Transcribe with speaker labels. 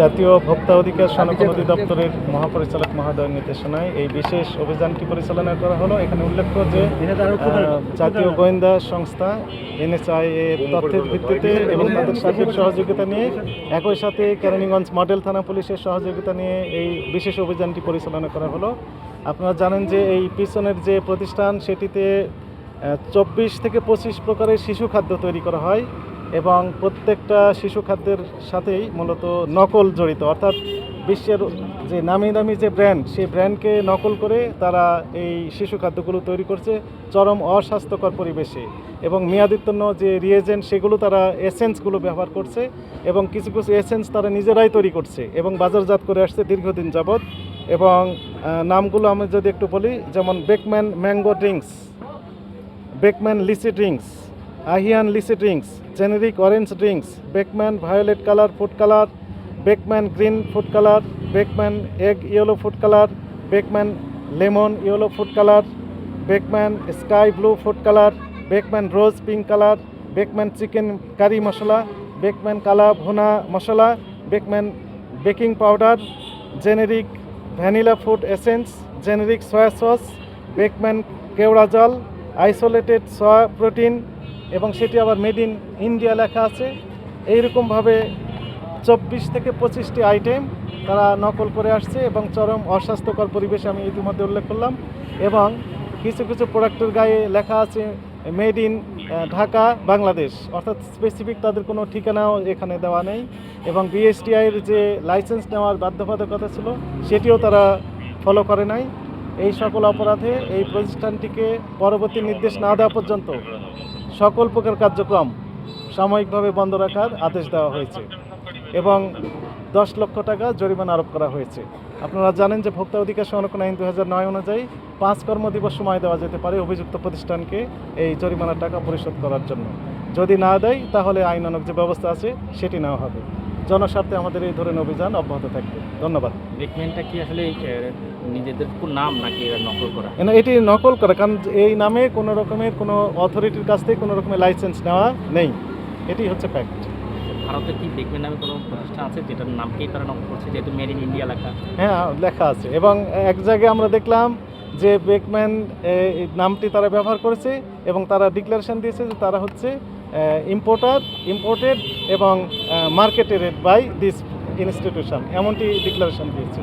Speaker 1: জাতীয় ভোক্তা অধিকার সনদ অধিদপ্তরের মহাপরিচালক মহোদয়ের নির্দেশনায় এই বিশেষ অভিযানটি পরিচালনা করা হলো? এখানে উল্লেখ্য যে জাতীয় গোয়েন্দা সংস্থা এনএসআই এর তথ্যের ভিত্তিতে এবং তাদের সার্বিক সহযোগিতা নিয়ে একই সাথে কেরানীগঞ্জ মডেল থানা পুলিশের সহযোগিতা নিয়ে এই বিশেষ অভিযানটি পরিচালনা করা হলো। আপনারা জানেন যে এই পিছনের যে প্রতিষ্ঠান সেটিতে চব্বিশ থেকে পঁচিশ প্রকারের শিশু খাদ্য তৈরি করা হয়। এবং প্রত্যেকটা শিশু খাদ্যের সাথেই মূলত নকল জড়িত। অর্থাৎ বিশ্বের যে নামি দামি যে ব্র্যান্ড সেই ব্র্যান্ডকে নকল করে তারা এই শিশু খাদ্যগুলো তৈরি করছে চরম অস্বাস্থ্যকর পরিবেশে। এবং মেয়াদিত্বন্ন যে রিয়েজেন্ট সেগুলো তারা এসেন্সগুলো ব্যবহার করছে এবং কিছু কিছু এসেন্স তারা নিজেরাই তৈরি করছে এবং বাজারজাত করে আসছে দীর্ঘদিন যাবৎ। এবং নামগুলো আমি যদি একটু বলি, যেমন Bakeman mango drinks Bakeman litchi drinks Ahiyan litchi drinks, generic orange drinks, Bakeman violet colour food colour, Bakeman green food colour, Bakeman egg yellow food colour, Bakeman lemon yellow food colour, Bakeman sky blue food colour, Bakeman rose pink colour, Bakeman chicken curry masala, Bakeman kala bhuna masala, Bakeman baking powder, generic vanilla food essence, generic soya sauce, Bakeman কেওড়া জল, isolated soya protein এবং সেটি আবার made in India লেখা আছে। এইরকমভাবে চব্বিশ থেকে পঁচিশটি আইটেম তারা নকল করে আসছে এবং চরম অস্বাস্থ্যকর পরিবেশ আমি ইতিমধ্যে উল্লেখ করলাম এবং কিছু কিছু প্রোডাক্টের গায়ে লেখা আছে মেড ইন ঢাকা, বাংলাদেশ। অর্থাৎ স্পেসিফিক তাদের কোনো ঠিকানাও এখানে দেওয়া নেই এবং বিএসটিআইয়ের যে লাইসেন্স নেওয়ার বাধ্যবাধকতা ছিল সেটিও তারা ফলো করে নাই। এই সকল অপরাধে এই প্রতিষ্ঠানটিকে পরবর্তী নির্দেশ না দেওয়া পর্যন্ত সকল প্রকার কার্যক্রম সাময়িকভাবে বন্ধ রাখার আদেশ দেওয়া হয়েছে এবং দশ লক্ষ টাকা জরিমানা আরোপ করা হয়েছে। আপনারা জানেন যে ভোক্তা অধিকার সংরক্ষণ আইন দু নয় অনুযায়ী পাঁচ কর্মদিবস সময় দেওয়া যেতে পারে অভিযুক্ত প্রতিষ্ঠানকে এই জরিমানার টাকা পরিশোধ করার জন্য। যদি না দেয়, তাহলে আইনানক যে ব্যবস্থা আছে, সেটি নেওয়া হবে। জনস্বার্থে আমাদের এই ধরনের অভিযান অব্যাহত থাকবে। ধন্যবাদ।
Speaker 2: বেকমেনটা কি আসলে নিজেদের নাম নাকি নকল করা?
Speaker 1: না, এটি নকল করা কারণ এই নামে কোনো রকমের কোনো অথরিটির কাছ থেকে কোনো রকমের লাইসেন্স নেওয়া নেই। এটি হচ্ছে ফ্যাক্ট
Speaker 2: ভারতে কি বেকমেন নামে কোনো প্রতিষ্ঠান আছে যেটার নামকেই তারা নকল করছে যেহেতু মেড ইন ইন্ডিয়া লেখা?
Speaker 1: হ্যাঁ লেখা আছে। এবং এক জায়গায় আমরা দেখলাম যে বেকম্যান এই নামটি তারা ব্যবহার করেছে এবং তারা ডিক্লারেশন দিয়েছে যে তারা হচ্ছে ইম্পোর্টার ইম্পোর্টেড এবং মার্কেটেড বাই দিস ইনস্টিটিউশন এমনটি ডিক্লারেশন দিয়েছে।